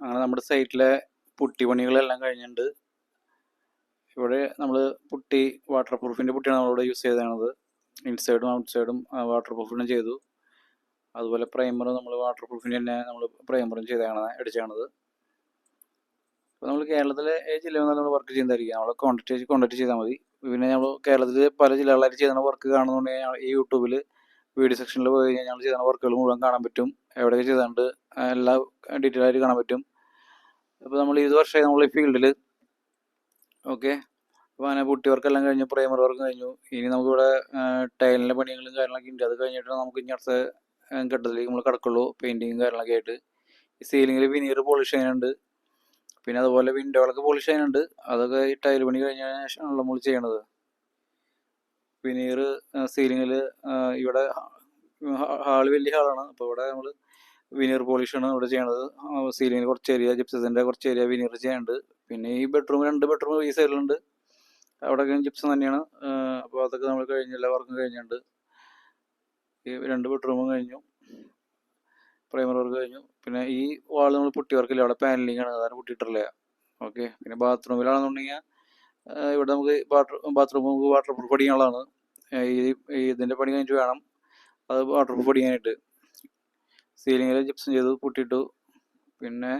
അങ്ങനെ നമ്മുടെ സൈറ്റിലെ പുട്ടി പണികളെല്ലാം കഴിഞ്ഞിട്ടുണ്ട് ഇവിടെ നമ്മൾ പുട്ടി വാട്ടർ പ്രൂഫിന്റെ പുട്ടിയാണ് നമ്മളിവിടെ യൂസ് ചെയ്തത്. ഇൻസൈഡും ഔട്ട്സൈഡും വാട്ടർ പ്രൂഫിനും ചെയ്തു. അതുപോലെ പ്രൈമറും നമ്മൾ വാട്ടർ പ്രൂഫിന് തന്നെ നമ്മൾ പ്രൈമറും ചെയ്താണ് അടിച്ചാണത്. അപ്പോൾ നമ്മൾ കേരളത്തിലെ ഏത് ജില്ലയിൽ നമ്മൾ വർക്ക് ചെയ്യുന്നതായിരിക്കും. നമ്മളെ കോൺടാക്ട് കോൺടാക്ട് ചെയ്താൽ മതി. പിന്നെ നമ്മൾ കേരളത്തിൽ പല ജില്ലകളിലായിട്ട് ചെയ്യുന്ന വർക്ക് കാണുന്നുണ്ടെങ്കിൽ ഈ യൂട്യൂബിൽ വീഡിയോ സെക്ഷനിൽ പോയി കഴിഞ്ഞാൽ ഞങ്ങൾ ചെയ്യുന്ന വർക്കുകൾ മുഴുവൻ കാണാൻ പറ്റും. എവിടെയൊക്കെ ചെയ്തുകൊണ്ട് എല്ലാ ഡീറ്റെയിൽ ആയിട്ട് കാണാൻ പറ്റും. അപ്പോൾ നമ്മൾ ഇത് വർഷമായി നമ്മൾ ഈ ഫീൽഡിൽ ഓക്കെ അപ്പോൾ അങ്ങനെ പുട്ടി വർക്കെല്ലാം കഴിഞ്ഞു പ്രൈമർ വർക്ക് കഴിഞ്ഞു. ഇനി നമുക്കിവിടെ ടൈലിന്റെ പണികളും കാര്യങ്ങളൊക്കെ ഉണ്ട്. അത് കഴിഞ്ഞിട്ട് നമുക്ക് ഇനി അടുത്ത ഘട്ടത്തിലേക്ക് നമ്മൾ കിടക്കുള്ളൂ പെയിന്റിങ്ങും കാര്യങ്ങളൊക്കെ ആയിട്ട്. ഈ സീലിങ്ങിൽ വിനീർ പോളിഷ് ചെയ്യാനുണ്ട്. പിന്നെ അതുപോലെ വിൻഡോകളൊക്കെ പോളിഷ് ചെയ്യാനുണ്ട്. അതൊക്കെ ഈ ടൈൽ പണി കഴിഞ്ഞ ശേഷമാണല്ലോ നമ്മൾ ചെയ്യണത്. വിനീർ സീലിങ്ങിൽ ഇവിടെ ഹാൾ വലിയ ഹാളാണ്. അപ്പോൾ ഇവിടെ നമ്മൾ വിനീർ പോളിഷാണ് ഇവിടെ ചെയ്യണത്. സീലിങ്ങിൽ കുറച്ച് ഏരിയ ജിപ്സത്തിന്റെ കുറച്ച് ഏരിയ വിനീർ ചെയ്യാനുണ്ട്. പിന്നെ ഈ ബെഡ്റൂം രണ്ട് ബെഡ്റൂം ഈ സൈഡിലുണ്ട് അവിടെയൊക്കെ ജിപ്സം തന്നെയാണ്. അപ്പോൾ അതൊക്കെ നമ്മൾ കഴിഞ്ഞ എല്ലാ വർക്കും കഴിഞ്ഞിട്ടുണ്ട്. ഈ രണ്ട് ബെഡ്റൂമും കഴിഞ്ഞു. പ്രൈമർ വർക്ക് കഴിഞ്ഞു. പിന്നെ ഈ വാൾ നമ്മൾ പുട്ടി വർക്കില്ല അവിടെ പാനലിംഗ് ആണ്. അതാണ് പുട്ടിയിട്ടില്ല ഓക്കെ പിന്നെ ബാത്റൂമിലാണെന്നുണ്ടെങ്കിൽ ഇവിടെ നമുക്ക് ബാത്റൂം നമുക്ക് വാട്ടർ പ്രൂഫ് അടിക്കാനുള്ളതാണ്. ഈ ഇതിന്റെ പണി കഴിഞ്ഞു വേണം. അത് വാട്ടർ പ്രൂഫ് അടിക്കാനായിട്ട് സീലിങ്ങിൽ ജിപ്സം ചെയ്തു പൊട്ടിയിട്ടു. പിന്നെ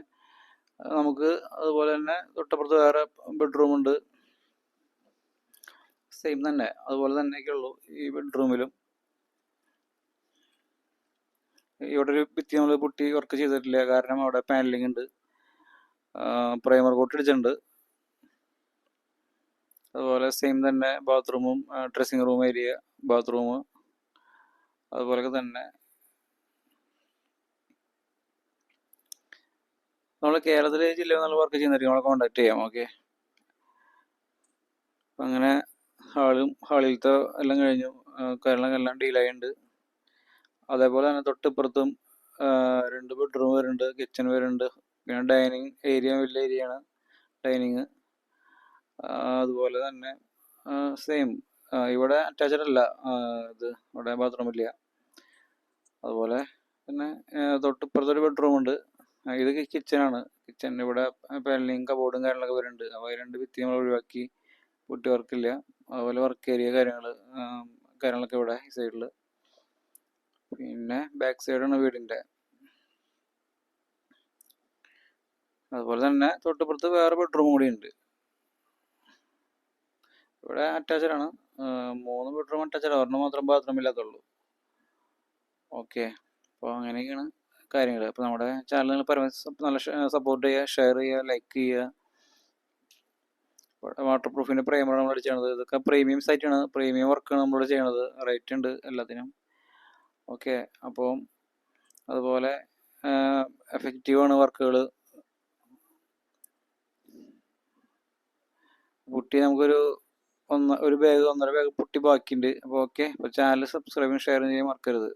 നമുക്ക് അതുപോലെ തന്നെ തൊട്ടപ്പുറത്ത് വേറെ ബെഡ്റൂം ഉണ്ട്. സെയിം തന്നെ. അതുപോലെ തന്നെയൊക്കെ ഉള്ളൂ ഈ ബെഡ്റൂമിലും ഇവിടെ ഒരു ഭിത്തി നമ്മൾ പുട്ടി വർക്ക് ചെയ്തിട്ടില്ല. കാരണം അവിടെ പാനലിംഗ് ഉണ്ട്. പ്രൈമർ കോട്ട് അടിച്ചിട്ടുണ്ട്. അതുപോലെ സെയിം തന്നെ ബാത്റൂമും ഡ്രസ്സിംഗ് റൂം ഏരിയ ബാത്റൂം. അതുപോലെ തന്നെ. നമ്മൾ കേരളത്തിലെ ജില്ലയിൽ നമ്മൾ വർക്ക് ചെയ്യുന്നതായിരിക്കും നമ്മളെ കോൺടാക്ട് ചെയ്യാം ഓക്കെ അങ്ങനെ ഹാളും ഹാളിലത്തെ എല്ലാം കഴിഞ്ഞു. കാര്യങ്ങളെല്ലാം ഡീലായിട്ടുണ്ട് അതേപോലെ തന്നെ തൊട്ടിപ്പുറത്തും രണ്ട് ബെഡ്റൂം വരുന്നുണ്ട് കിച്ചൺ വരുന്നുണ്ട് പിന്നെ ഡൈനിങ് ഏരിയ വലിയ ഏരിയയാണ് ഡൈനിങ് അതുപോലെ തന്നെ സെയിം ഇവിടെ അറ്റാച്ച്ഡ് അല്ല. ഇത് ഇവിടെ ബാത്റൂം ഇല്ല. അതുപോലെ പിന്നെ തൊട്ടിപ്പുറത്തൊരു ബെഡ്റൂം ഉണ്ട്. ഇത് കിച്ചണാണ് കിച്ചൺ ഇവിടെ പാനലിങ് കബോർഡും കാര്യങ്ങളൊക്കെ വരുന്നുണ്ട്. അപ്പോൾ രണ്ട് ഭിത്തി നമ്മൾ ഒഴിവാക്കി. പുട്ടി വർക്കില്ല അതുപോലെ വർക്ക് ഏരിയ കാര്യങ്ങൾ കാര്യങ്ങളൊക്കെ ഇവിടെ ഈ സൈഡിൽ പിന്നെ ബാക്ക് സൈഡാണ് വീടിന്റെ അതുപോലെ തന്നെ തൊട്ടിപ്പുറത്ത് വേറെ ബെഡ്റൂം കൂടി ഉണ്ട്. ഇവിടെ അറ്റാച്ച്ഡ് ആണ്. മൂന്ന് ബെഡ്റൂം അറ്റാച്ച്ഡ് ഒരെണ്ണം മാത്രം ബാത്റൂം ഇല്ലാത്തുള്ളൂ. ഓക്കെ അപ്പോൾ അങ്ങനെയൊക്കെയാണ് കാര്യങ്ങൾ അപ്പോൾ നമ്മുടെ ചാനൽ നിങ്ങൾ പരമാവധി നല്ല സപ്പോർട്ട് ചെയ്യുക ഷെയർ ചെയ്യുക ലൈക്ക് ചെയ്യുക. വാട്ടർ പ്രൂഫിന്റെ പ്രൈമറാണ് നമ്മൾ ചെയ്യണത്. ഇതൊക്കെ പ്രീമിയം സൈറ്റാണ് പ്രീമിയം വർക്കാണ് നമ്മൾ ചെയ്യണത്. റേറ്റ് ഉണ്ട് എല്ലാത്തിനും. ഓക്കെ അപ്പോൾ അതുപോലെ എഫക്റ്റീവാണ് വർക്കുകൾ കുട്ടി നമുക്കൊരു ഒന്ന് ഒരു ബാഗ് ഒന്നര ബാഗ് പൊട്ടി ബാക്കിയുണ്ട്. അപ്പോൾ ഓക്കെ അപ്പോൾ ചാനൽ സബ്സ്ക്രൈബും ഷെയറും ചെയ്യാൻ മറക്കരുത്.